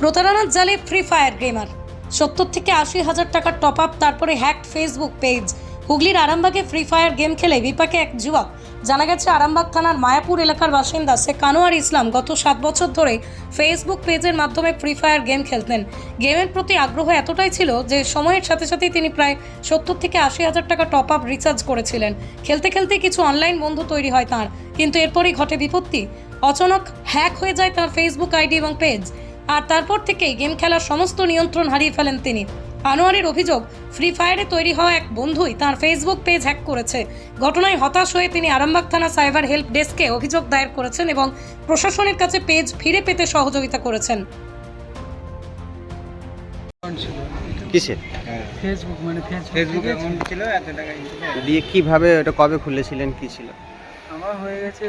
প্রতারণার জালে free fire gamer সত্তর থেকে আশি হাজার টাকার টপ আপ তারপরে হ্যাকড ফেসবুক পেজ হুগলির আরামবাগে ফ্রি ফায়ার গেম খেলে বিপাকে এক যুবক। জানা গেছে, আরামবাগ থানার মায়াপুর এলাকার বাসিন্দা শেখ কানোয়ার ইসলাম গত সাত বছর ধরে ফেসবুক পেজের মাধ্যমে ফ্রি ফায়ার গেম খেলতেন। গেমের প্রতি আগ্রহ এতটাই ছিল যে সময়ের সাথে সাথেই তিনি প্রায় সত্তর থেকে আশি হাজার টাকা টপ আপ রিচার্জ করেছিলেন। খেলতে খেলতে কিছু অনলাইন বন্ধু তৈরি হয় তাঁর, কিন্তু এরপরই ঘটে বিপত্তি। অচানক হ্যাক হয়ে যায় তার ফেসবুক আইডি এবং পেজ আর তারপর থেকেই গেম খেলার সমস্ত নিয়ন্ত্রণ হারিয়ে ফেলেন তিনি। আনোয়ারের অভিযোগ ফ্রি ফায়ারে তৈরি হওয়া এক বন্ধুই তার ফেসবুক পেজ হ্যাক করেছে। ঘটনায় হতাশ হয়ে তিনি আরামবাগ থানা সাইবার হেল্প ডেস্কে অভিযোগ দায়ের করেছেন এবং প্রশাসনের কাছে পেজ ফিরে পেতে সহযোগিতা করেছেন। কিসে ফেসবুক মানে ফেসবুক ফেসবুক অ্যাকাউন্ট ছিল এত টাকা দিয়ে কীভাবে ওটা কবে খুলেছিলেন কি ছিল? আমার হয়ে গেছে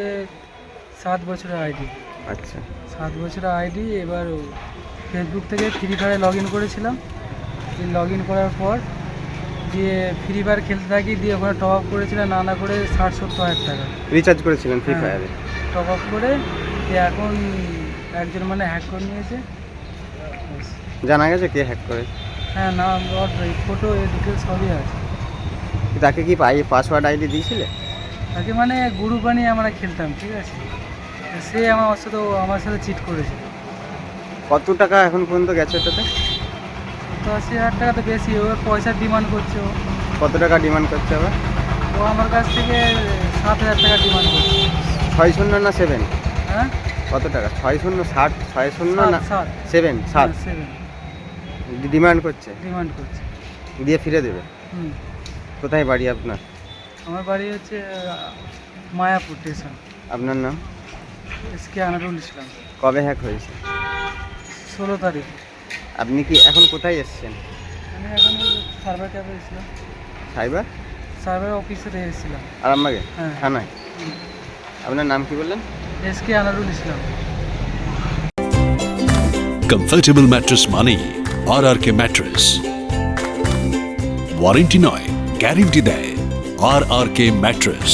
সাত বছরের আইডি। আচ্ছা। সাত বছরের আইডি এবার ফেসবুক থেকে ফ্রি ফায়ারে লগ ইন করেছিলাম। লগ ইন করার পর দিয়ে ফ্রি ফায়ার খেলতে থাকি দিয়ে ওখানে টপ আপ করেছিলাম না না করে ষাট সত্তর হাজার টাকা। রিচার্জ করেছিলেন ফ্রি। ফায়ারে টপ আপ করে এখন একজন মানে হ্যাক করে নিয়েছে। জানা গেছে কে হ্যাক করে? হ্যাঁ নাম ফটো এ ডিটেলস সবই আছে। তাকে কি পাই পাসওয়ার্ড আইডি দিয়েছিলে? তাকে মানে গুরু বানিয়ে আমরা খেলতাম ঠিক আছে? সে আমার সাথে আমার সাথে চিট করেছে। কত টাকা এখন পর্যন্ত গেছে ওটাতে? আশি হাজার টাকা তো বেশি ও পয়সার ডিমান্ড করছে ও। কত টাকা ডিমান্ড করছে আবার? ও আমার কাছ থেকে সাত হাজার টাকা ডিমান্ড করছে। ছয় শূন্য না সেভেন হ্যাঁ? কত টাকা? ছয় শূন্য ষাট ছয় শূন্য না সাত। সেভেন সাত সেভেন ডিমান্ড করছে? ডিমান্ড করছে। দিয়ে ফিরে দেবে? হুম। কোথায় বাড়ি আপনার? আমার বাড়ি হচ্ছে মায়াপুর স্টেশন আপনার নাম? এস কে আনারুল ইসলাম কবে হ্যাক হয়েছে? ষোলো তারিখ। আপনি কি এখন কোথায় এসছেন? আমি এখন সার্ভার ক্যাবে এসেছিলাম। সাইবার? সার্ভার অফিসে এসেছিলাম। আরামবাগে? হ্যাঁ। থানায়? আপনার নাম কি বললেন? S K Anarul Islam. Comfortable mattress মানেই আর আর কে ম্যাট্রেস ওয়ারেন্টি নয় গ্যারেন্টি দেয় আর আর কে ম্যাট্রেস